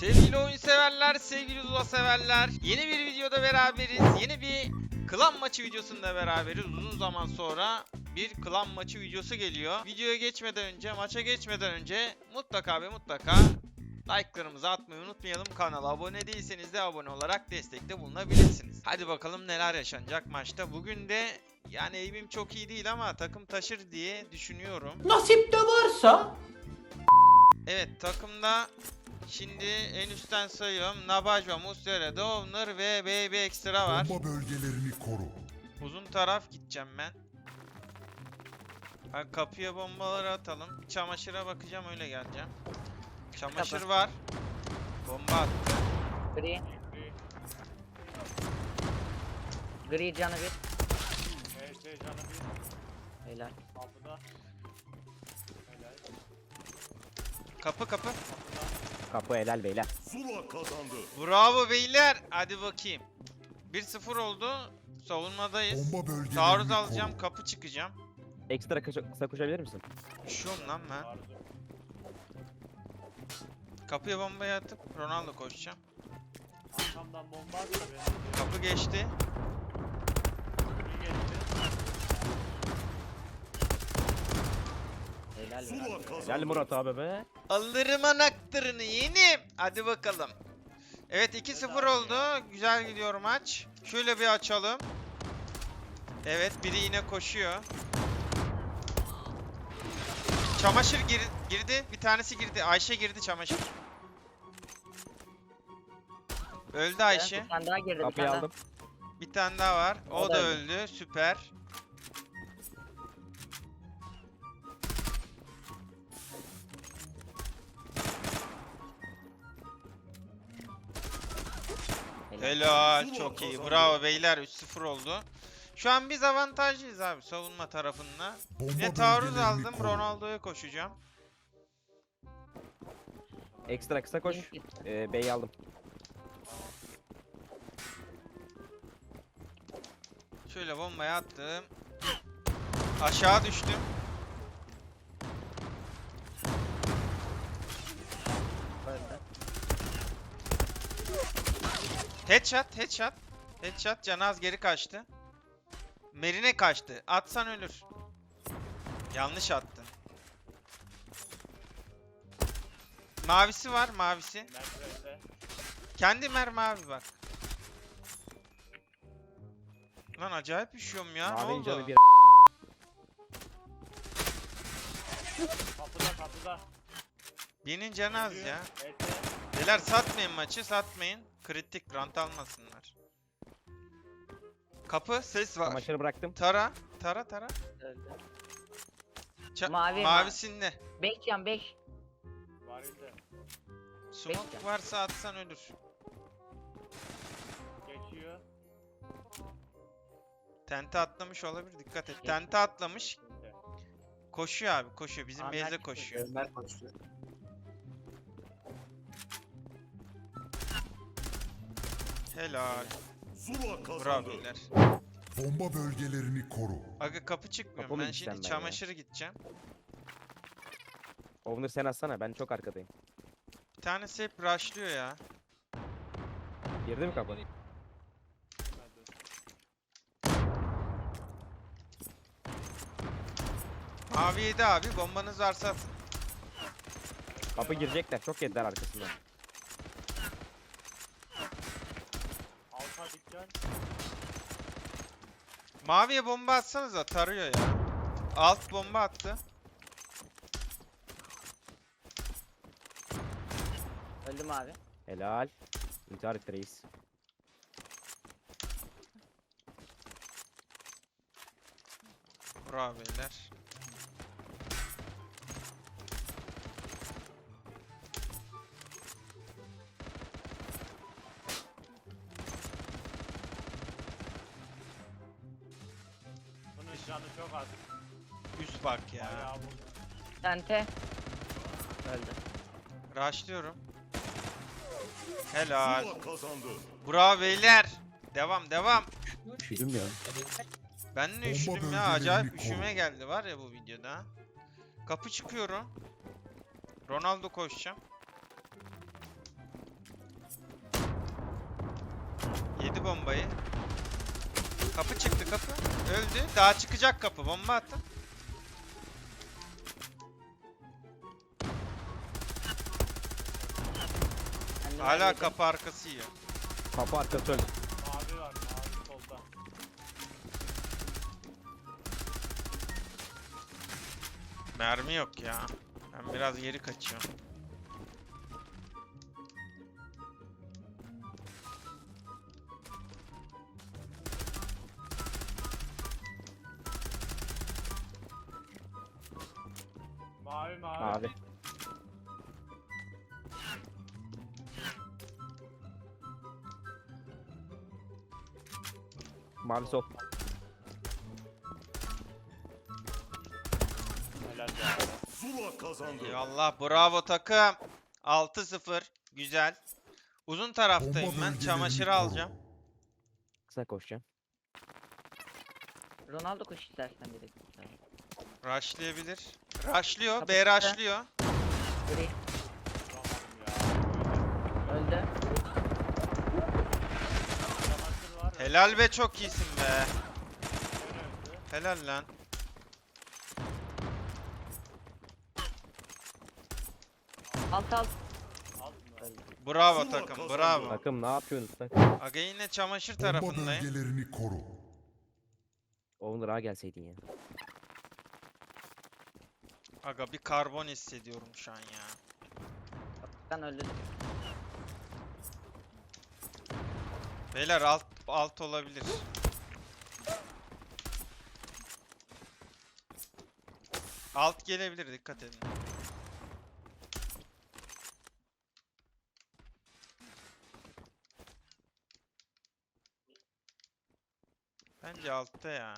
Sevgili oyun severler, sevgili Zula severler. Yeni bir videoda beraberiz. Yeni bir klan maçı videosunda beraberiz. Uzun zaman sonra bir klan maçı videosu geliyor. Videoya geçmeden önce, maça geçmeden önce mutlaka ve mutlaka like'larımızı atmayı unutmayalım. Kanala abone değilseniz de abone olarak destekte bulunabilirsiniz. Hadi bakalım neler yaşanacak maçta. Bugün de yani eğimim çok iyi değil ama takım taşır diye düşünüyorum. Nasip de varsa Evet takımda şimdi en üstten sayıyorum. Nabajva, Muslera, Dovner ve BB Extra var. Bomba bölgelerini koru. Uzun taraf gideceğim ben. Ha, kapıya bombaları atalım. Çamaşıra bakacağım öyle geleceğim. Çamaşır Kapı. var. Bomba attı. Gri. Gri canı bir. Evet, canı bir Helal. kapıda. Helal. Kapı kapı. Kapı helal beyler. Zula kazandı. Bravo beyler. Hadi bakayım. 1-0 oldu. Savunmadayız. Bomba bölgelerini Taarruz koru. alacağım. Kapı çıkacağım. Ekstra kısa, kısa koşabilir misin? Üşüyorum lan ben. Kapıya bombayı atıp Ronaldo koşacağım. Arkamdan bomba beni. Kapı geçti. İyi geçti. Helal. Helal Murat abi be. Alırım anahtarını yeğenim. Hadi bakalım. Evet 2-0 oldu. Güzel gidiyor maç. Şöyle bir açalım. Evet biri yine koşuyor. Çamaşır gir- girdi. Bir tanesi girdi. Ayşe girdi çamaşır. Öldü Ayşe. Bir tane daha girdi bir Kapıyı tane aldım. Bir tane daha var. O, O da da öldü. Süper. Helal. Çok iyi. Bravo beyler 3-0 oldu. Şu an biz avantajlıyız abi savunma tarafında. Bomba Ne taarruz aldım. Ronaldo'ya koşacağım. Ekstra kısa koş. Ee, B'yi aldım. Şöyle bombayı attım. Aşağı düştüm. Headshot, headshot. Headshot Canaz geri kaçtı. Merine kaçtı. Atsan ölür. Yanlış attın. Mavisi var, mavisi. Kendi mermi abi bak. Lan acayip üşüyorum ya. ne Mavi'nin oldu? canı bir. Kapıda kapıda. Birinin canı az ya. Evet. Beyler satmayın maçı, satmayın. Kritik rant almasınlar. Kapı, ses var. Çamaşırı bıraktım. Tara, tara, tara. Öldü. Ça- Mavi, Mavisinde. 5 can 5. Varilde. Smoke Bekle. varsa atsan ölür. Geçiyor. Tente atlamış olabilir, dikkat et. Tente atlamış. Koşuyor abi, koşuyor. Bizim Ahmet base'e çıktı. koşuyor. Helal. Zula Bravo beyler. Bomba bölgelerini koru. Aga kapı çıkmıyor. Kapı mı Ben şimdi ben ya? çamaşırı gideceğim. Owner sen atsana ben çok arkadayım. Bir tanesi hep rushlıyor ya. Girdi mi kapı? Hadi. Mavi yedi abi. Bombanız varsa atın. Kapı girecekler. Çok yediler arkasından. Alta dikkat. Maviye bomba atsanıza tarıyor ya. Alt bomba attı. Öldü mü abi? Helal. İntihar etti reis. Bravo beyler. Canı çok az. Üst bak ya. Dante. Öldü. Rushlıyorum. Helal. Bravo beyler. Devam devam. Üşüdüm ya. Ben ne üşüdüm ya. Acayip üşüme geldi var ya bu videoda. Kapı çıkıyorum. Ronaldo koşacağım. Yedi bombayı. Kapı çıktı kapı. Öldü. Daha çıkacak kapı. Bomba attım. Hala kapı arkası yiyor. Kapı arkası öldü. Mavi var. Mavi solda. Mermi yok ya. Ben biraz geri kaçıyorum. Mavi sol. Helal. Zula kazandı. Eyvallah bravo takım. 6-0. Güzel. Uzun taraftayım Bomba ben. bölgelerini Çamaşırı koru. alacağım. Kısa koşacağım. Ronaldo koş istersen direkt. Rushlayabilir. Rushlıyor. Kapı B çıktı. rushlıyor. Gri. Vuramadım ya. Öldü. Çamaşır var. Helal be çok iyisin be. Helal lan. Alt alt. Bravo takım. Bravo. Takım ne yapıyorsunuz lan? Aga yine çamaşır Bomba tarafındayım. bölgelerini koru. Onur ağa gelseydin ya. Aga bir karbon hissediyorum şu an ya. Ben öldüm. Beyler alt alt olabilir. Alt gelebilir dikkat edin. Bence altta ya.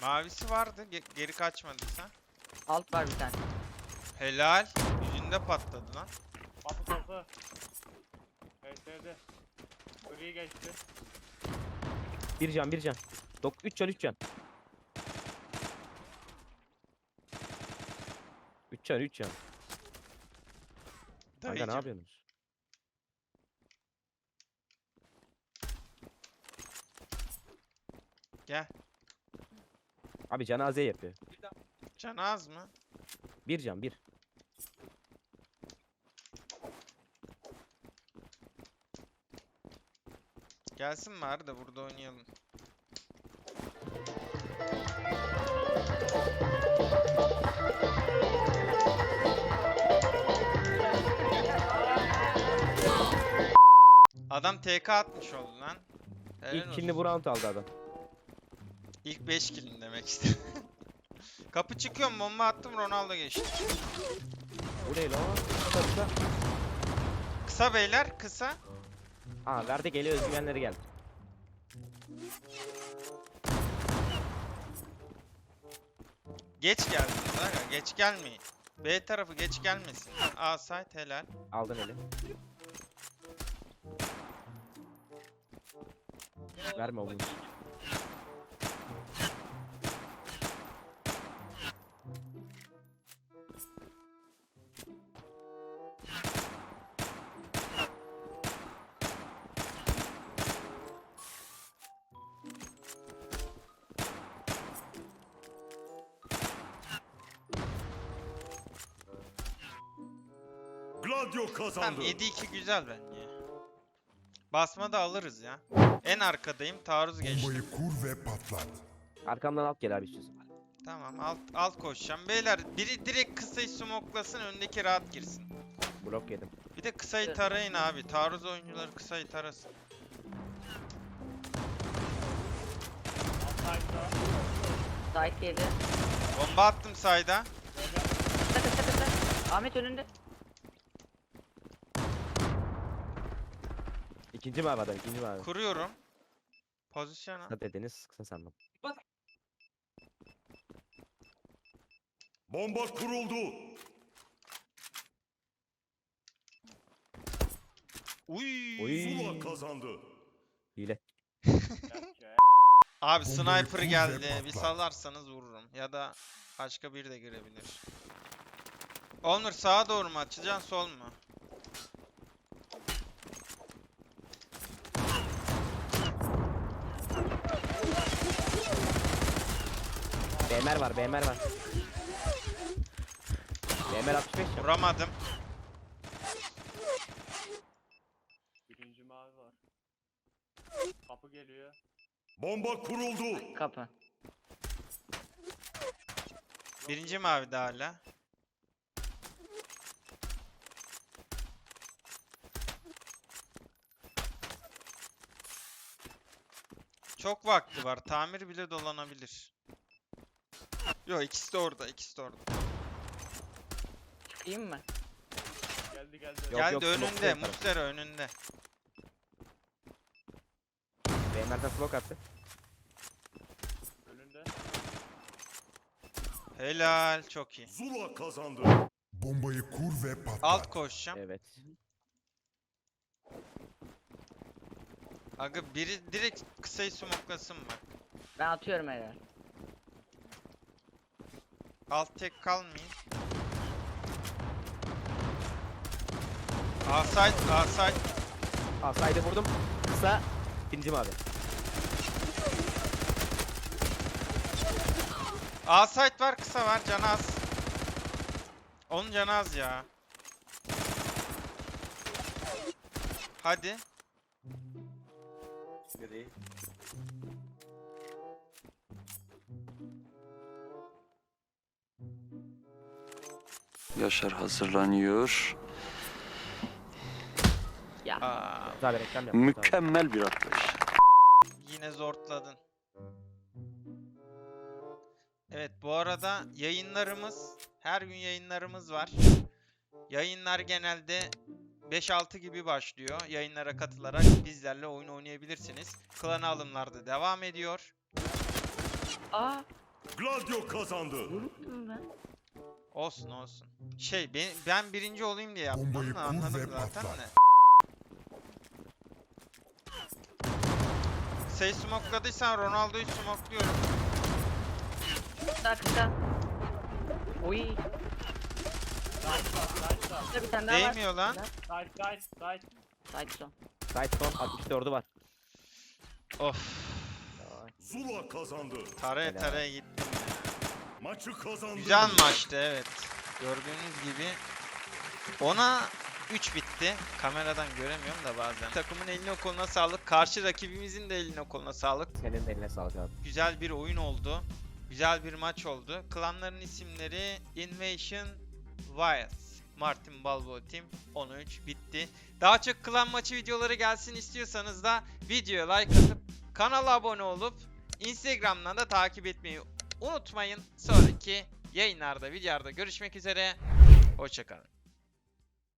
Mavisi vardı ge- geri kaçmadıysa. Alt var bir tane. Helal. Yüzünde patladı lan. Kapı kapı. HS'de. Gri geçti. Bir can bir can. Dok 3 can 3 can. 3 can 3 can. Kanka ne yapıyorsunuz? Gel. Abi cenaze yapıyor. Can az mı? Bir can bir. Gelsin bari de burada oynayalım. Adam TK atmış oldu lan. Helal İlk killini olsun. bu round aldı adam. İlk 5 killin demek istedim. Kapı çıkıyorum bomba attım Ronaldo geçti. Bu ne lan? Kısa kısa. Kısa beyler kısa. Aa verdi geliyor özgüvenleri geldi. Geç geldiniz aga geç gelmeyin. B tarafı geç gelmesin. A site helal. Aldın eli. Verme oğlum. Gladio Tamam kazandı. 7-2 güzel bence. Basma da alırız ya. En arkadayım taarruz geçti. Bombayı kur ve patlat. Arkamdan alt gel abi istiyorsan. Tamam alt alt koşacağım. Beyler biri direkt kısayı smoklasın öndeki rahat girsin. Blok yedim. Bir de kısayı tarayın abi. Taarruz oyuncuları kısayı tarasın. Sait yedi. Bomba attım sayda. Ahmet önünde. İkinci mavi adam ikinci mavi. Kuruyorum. Pozisyona. Kısa dediniz kısa sandım. Bomba kuruldu. Uy. Oy. Zula kazandı. Hile. Abi sniper geldi. Bir salarsanız vururum. Ya da başka biri de girebilir. Onur sağa doğru mu açacaksın sol mu? BMR var BMR var. BMR 65 ya. Vuramadım. Birinci mavi var. Kapı geliyor. Bomba kuruldu. Kapı. Birinci mavi de hala. Çok vakti var. Tamir bile dolanabilir. Yo ikisi de orada, ikisi de orada. Çıkayım mı? Geldi geldi. Yok, Geldi yok, önünde. Mustera önünde. BMR'den smoke attı. Önünde. Helal, çok iyi. Zula kazandı. Bombayı kur ve patlat. Alt koşacağım. Evet. Aga biri direkt kısayı smoklasın bak. Ben atıyorum herhalde. Alt tek kalmayın. A side, A side. Aa side'e vurdum. Kısa. Birinci mavi. A site var, kısa var, canı az. Onun canı az ya. Hadi. Yaşar hazırlanıyor. Ya. Aa, reklam. Mükemmel bir atlayış. yine zortladın. Evet, bu arada yayınlarımız, her gün yayınlarımız var. Yayınlar genelde 5-6 gibi başlıyor. Yayınlara katılarak bizlerle oyun oynayabilirsiniz. Klan alımlar da devam ediyor. Aa. Gladio kazandı. Vurdum ben. Olsun olsun. Şey ben, ben birinci olayım diye yaptım da anladım zaten de. Şey smokladıysan Ronaldo'yu smokluyorum. Kısa. Oy. Kısa bir tane daha var. Değmiyor lan. Side side side. Side son. Side son 64'ü var. Of. Zula kazandı. Taraya taraya gitti. Maçı kazandı. Güzel maçtı evet. Gördüğünüz gibi. Ona 3 bitti. Kameradan göremiyorum da bazen. Takımın eline koluna sağlık. Karşı rakibimizin de eline koluna sağlık. Senin de eline sağlık abi. Güzel bir oyun oldu. Güzel bir maç oldu. Klanların isimleri Invasion Wilds. Martin Balboa Team 13 bitti. Daha çok klan maçı videoları gelsin istiyorsanız da videoya like atıp kanala abone olup Instagram'dan da takip etmeyi unutmayın. Sonraki yayınlarda, videolarda görüşmek üzere. Hoşçakalın.